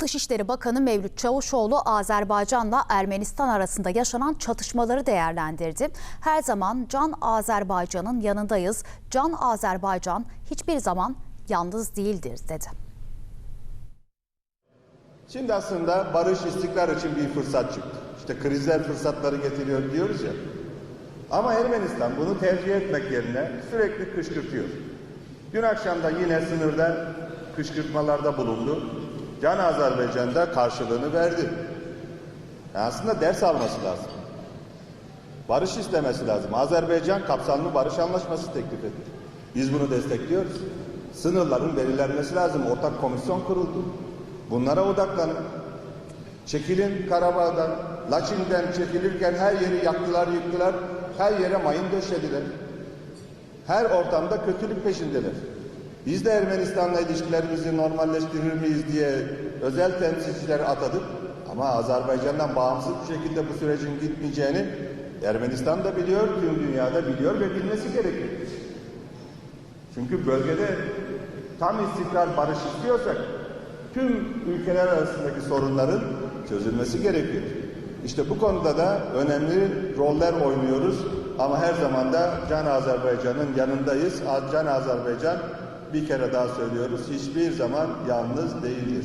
Dışişleri Bakanı Mevlüt Çavuşoğlu Azerbaycan'la Ermenistan arasında yaşanan çatışmaları değerlendirdi. Her zaman Can Azerbaycan'ın yanındayız. Can Azerbaycan hiçbir zaman yalnız değildir dedi. Şimdi aslında barış istikrar için bir fırsat çıktı. İşte krizler fırsatları getiriyor diyoruz ya. Ama Ermenistan bunu tercih etmek yerine sürekli kışkırtıyor. Dün akşam da yine sınırda kışkırtmalarda bulundu. Can Azerbaycan'da karşılığını verdi. Yani aslında ders alması lazım. Barış istemesi lazım. Azerbaycan kapsamlı barış anlaşması teklif etti. Biz bunu destekliyoruz. Sınırların belirlenmesi lazım. Ortak komisyon kuruldu. Bunlara odaklanın. Çekilin Karabağ'dan, Laçin'den çekilirken her yeri yaktılar, yıktılar. Her yere mayın döşediler. Her ortamda kötülük peşindeler. Biz de Ermenistan'la ilişkilerimizi normalleştirir miyiz diye özel temsilcileri atadık. Ama Azerbaycan'dan bağımsız bir şekilde bu sürecin gitmeyeceğini Ermenistan da biliyor, tüm dünyada biliyor ve bilmesi gerekiyor. Çünkü bölgede tam istikrar barış istiyorsak tüm ülkeler arasındaki sorunların çözülmesi gerekiyor. İşte bu konuda da önemli roller oynuyoruz ama her zaman da Can Azerbaycan'ın yanındayız. Can Azerbaycan bir kere daha söylüyoruz hiçbir zaman yalnız değildir.